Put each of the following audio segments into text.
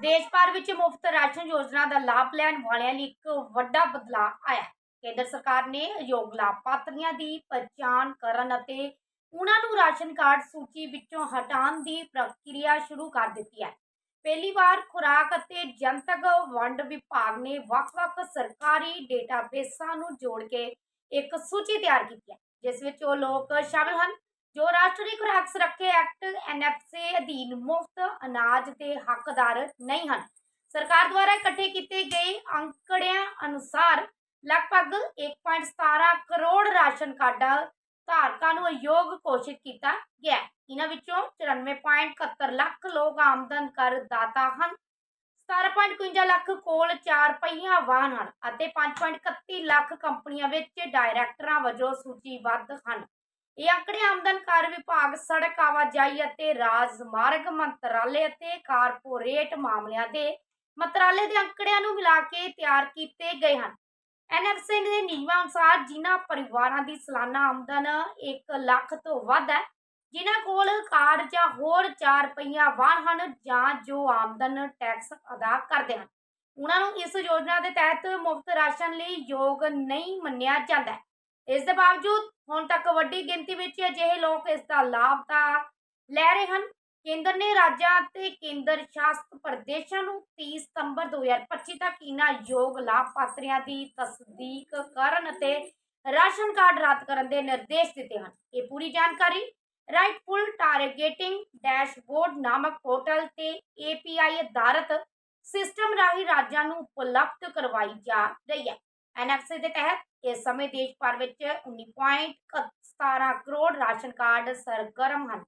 ਦੇਸ਼ ਭਰ ਵਿੱਚ ਮੁਫਤ ਰਾਸ਼ਨ ਯੋਜਨਾ ਦਾ ਲਾਭ ਲੈਣ ਵਾਲਿਆਂ ਲਈ ਇੱਕ ਵੱਡਾ ਬਦਲਾਅ ਆਇਆ। ਕੇਂਦਰ ਸਰਕਾਰ ਨੇ ਯੋਗ ਲਾਭਪਾਤਰੀਆਂ ਦੀ ਪਛਾਣ ਕਰਨ ਅਤੇ ਉਹਨਾਂ ਨੂੰ ਰਾਸ਼ਨ ਕਾਰਡ ਸੂਚੀ ਵਿੱਚੋਂ ਹਟਾਉਣ ਦੀ ਪ੍ਰਕਿਰਿਆ ਸ਼ੁਰੂ ਕਰ ਦਿੱਤੀ ਹੈ। ਪਹਿਲੀ ਵਾਰ ਖੁਰਾਕ ਅਤੇ ਜਨਤਕ ਵੰਡ ਵਿਭਾਗ ਨੇ ਵੱਖ-ਵੱਖ ਸਰਕਾਰੀ ਡੇਟਾਬੇਸਾਂ ਨੂੰ ਜੋੜ ਕੇ ਇੱਕ ਸੂਚੀ ਤਿਆਰ ਕੀਤੀ ਹੈ, ਜਿਸ ਵਿੱਚ ਉਹ ਲੋਕ ਸ਼ਾਮਲ ਹਨ। ਜੋ ਰਾਸ਼ਟਰੀ ਖੁਰਾਕ ਸੁਰੱਖਿਆ ਐਕਟ ਐਨਐਫਸਏ ਅਧੀਨ ਮੁਫਤ ਅਨਾਜ ਦੇ ਹੱਕਦਾਰ ਨਹੀਂ ਹਨ। ਸਰਕਾਰ ਦੁਆਰਾ ਇਕੱਠੇ ਕੀਤੇ ਗਏ ਅੰਕੜਿਆਂ ਅਨੁਸਾਰ ਲਗਭਗ 1.17 ਕਰੋੜ ਰਾਸ਼ਨ ਕਾਰਡਾਂ ਧਾਰਕਾਂ ਨੂੰ ਅਯੋਗ ਘੋਸ਼ਿਤ ਕੀਤਾ ਗਿਆ ਇਹਨਾਂ ਵਿੱਚੋਂ 94.71 ਲੱਖ ਲੋਕ ਆਮਦਨ ਕਰ ਦਾਤਾ ਹਨ 17.51 ਲੱਖ ਕੋਲ ਚਾਰ ਪਹੀਆ ਵਾਹਨ ਹਨ ਅਤੇ 5.31 ਲੱਖ ਕੰਪਨੀਆਂ ਵਿੱਚ ਡਾਇਰੈਕਟਰਾਂ ਵਜੋਂ ਸੂਚੀਬੱਧ ਹਨ। ਇਹ ਅੰਕੜੇ ਆਮਦਨ ਕਰ ਵਿਭਾਗ, ਸੜਕ ਆਵਾਜਾਈ ਅਤੇ ਰਾਜਮਾਰਗ ਮੰਤਰਾਲੇ ਅਤੇ ਕਾਰਪੋਰੇਟ ਮਾਮਲਿਆਂ ਦੇ ਮੰਤਰਾਲੇ ਦੇ ਅੰਕੜਿਆਂ ਨੂੰ ਮਿਲਾ ਕੇ ਤਿਆਰ ਕੀਤੇ ਗਏ ਹਨ। ਐਨਐਫਸੀ ਦੇ ਨਿਯਮਾਂ ਅਨੁਸਾਰ ਜਿਨ੍ਹਾਂ ਪਰਿਵਾਰਾਂ ਦੀ ਸਾਲਾਨਾ ਆਮਦਨ 1 ਲੱਖ ਤੋਂ ਵੱਧ ਹੈ, ਜਿਨ੍ਹਾਂ ਕੋਲ ਕਾਰ ਜਾਂ ਹੋਰ 4 ਪਹੀਆ ਵਾਹਨ ਹਨ ਜਾਂ ਜੋ ਆਮਦਨ ਟੈਕਸ ਅਦਾ ਕਰਦੇ ਹਨ। ਉਹਨਾਂ ਨੂੰ ਇਸ ਯੋਜਨਾ ਦੇ ਤਹਿਤ ਮੁਫਤ ਰਾਸ਼ਨ ਲਈ ਯੋਗ ਨਹੀਂ ਮੰਨਿਆ ਜਾਂਦਾ। ਇਸ ਦੇ ਬਾਵਜੂਦ ਹੁਣ ਤੱਕ ਵੱਡੀ ਗਿਣਤੀ ਵਿੱਚ ਅਜਿਹੇ ਲੋਕ ਇਸ ਦਾ ਲਾਭ ਤਾਂ ਲੈ ਰਹੇ ਹਨ। ਕੇਂਦਰ ਨੇ ਰਾਜਾਂ ਅਤੇ ਕੇਂਦਰ ਸ਼ਾਸਤ ਪ੍ਰਦੇਸ਼ਾਂ ਨੂੰ 30 ਸਤੰਬਰ 2025 ਤੱਕ ਇਹਨਾਂ ਯੋਗ ਲਾਭਪਾਤਰੀਆਂ ਦੀ ਤਸਦੀਕ ਕਰਨ ਅਤੇ ਰਾਸ਼ਨ ਕਾਰਡ ਰੱਦ ਕਰਨ ਦੇ ਨਿਰਦੇਸ਼ ਦਿੱਤੇ ਹਨ। ਇਹ ਪੂਰੀ ਜਾਣਕਾਰੀ ਰਾਈਟਫੁਲ ਟਾਰਗੇਟਿੰਗ ਡੈਸ਼ਬੋਰਡ ਨਾਮਕ ਪੋਰਟਲ ਤੇ API ਅਧਾਰਤ ਸਿਸਟਮ ਰਾਹੀਂ ਰਾਜਾਂ ਨੂੰ ਉਪਲਬਧ ਕਰਵਾਈ ਜਾ ਰਹੀ ਹੈ। ਐਨਐਫਸੀ ਦੇ ਤਹਿਤ ਇਸ ਸਮੇਂ ਦੇਸ਼ ਭਰ ਵਿੱਚ 19.17 ਕਰੋੜ ਰਾਸ਼ਨ ਕਾਰਡ ਸਰਗਰਮ ਹਨ,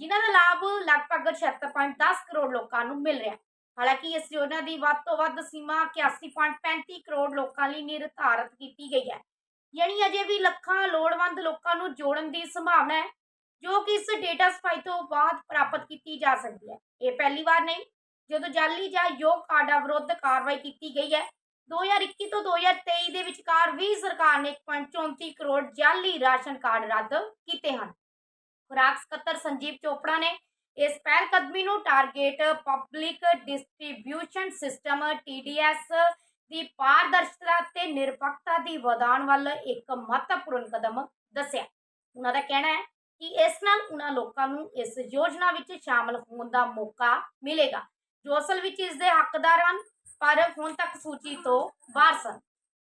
ਜਿਨ੍ਹਾਂ ਦਾ ਲਾਭ ਲਗਭਗ 76.10 ਕਰੋੜ ਲੋਕਾਂ ਨੂੰ ਮਿਲ ਰਿਹਾ। ਹਾਲਾਂਕਿ ਇਸ ਯੋਜਨਾ ਦੀ ਵੱਧ ਤੋਂ ਵੱਧ ਸੀਮਾ 81.35 ਕਰੋੜ ਲੋਕਾਂ ਲਈ ਨਿਰਧਾਰਤ ਕੀਤੀ ਗਈ ਹੈ। ਯਾਨੀ ਅਜੇ ਵੀ ਲੱਖਾਂ ਲੋੜਵੰਦ ਲੋਕਾਂ ਨੂੰ ਜੋੜਨ ਦੀ ਸੰਭਾਵਨਾ ਹੈ, ਜੋ ਕਿ ਇਸ ਡੇਟਾ ਸਫ਼ਾਈ ਤੋਂ ਬਾਅਦ ਪ੍ਰਾਪਤ ਕੀਤੀ ਜਾ ਸਕਦੀ ਹੈ। ਇਹ ਪਹਿਲੀ ਵਾਰ ਨਹੀਂ, ਜਦੋਂ ਜਾਲੀ ਜਾਂ ਯੋਗ ਕਾਰਡਾਂ ਵਿਰੁੱਧ ਕਾਰਵਾਈ ਕੀਤੀ ਗਈ ਹੈ 2021 ਤੋਂ 2023 ਦੇ ਵਿਚਕਾਰ ਵੀ ਸਰਕਾਰ ਨੇ 1.34 ਕਰੋੜ ਜਾਲੀ ਰਾਸ਼ਨ ਕਾਰਡ ਰੱਦ ਕੀਤੇ ਹਨ। ਖੁਰਾਕ ਸਕੱਤਰ ਸੰਜੀਵ ਚੋਪੜਾ ਨੇ ਇਸ ਪਹਿਲ ਕਦਮੀ ਨੂੰ target public distribution system TDS ਦੀ ਪਾਰਦਰਸ਼ਤਾ ਤੇ ਨਿਰਪੱਖਤਾ ਦੀ ਵਧਾਉਣ ਵੱਲ ਇੱਕ ਮਹੱਤਵਪੂਰਨ ਕਦਮ ਦੱਸਿਆ। ਉਹਨਾਂ ਦਾ ਕਹਿਣਾ ਹੈ ਕਿ ਇਸ ਨਾਲ ਉਹਨਾਂ ਲੋਕਾਂ ਨੂੰ ਇਸ ਯੋਜਨਾ ਵਿੱਚ ਸ਼ਾਮਲ ਹੋਣ ਦਾ ਮੌਕਾ ਮਿਲੇਗਾ, ਜੋ ਅਸਲ ਵਿੱਚ ਇਸ ਦੇ ਹੱਕਦਾਰ ਹਨ। ਪਰ ਹੁਣ ਤੱਕ ਸੂਚੀ ਤੋਂ ਬਾਹਰ ਸਨ।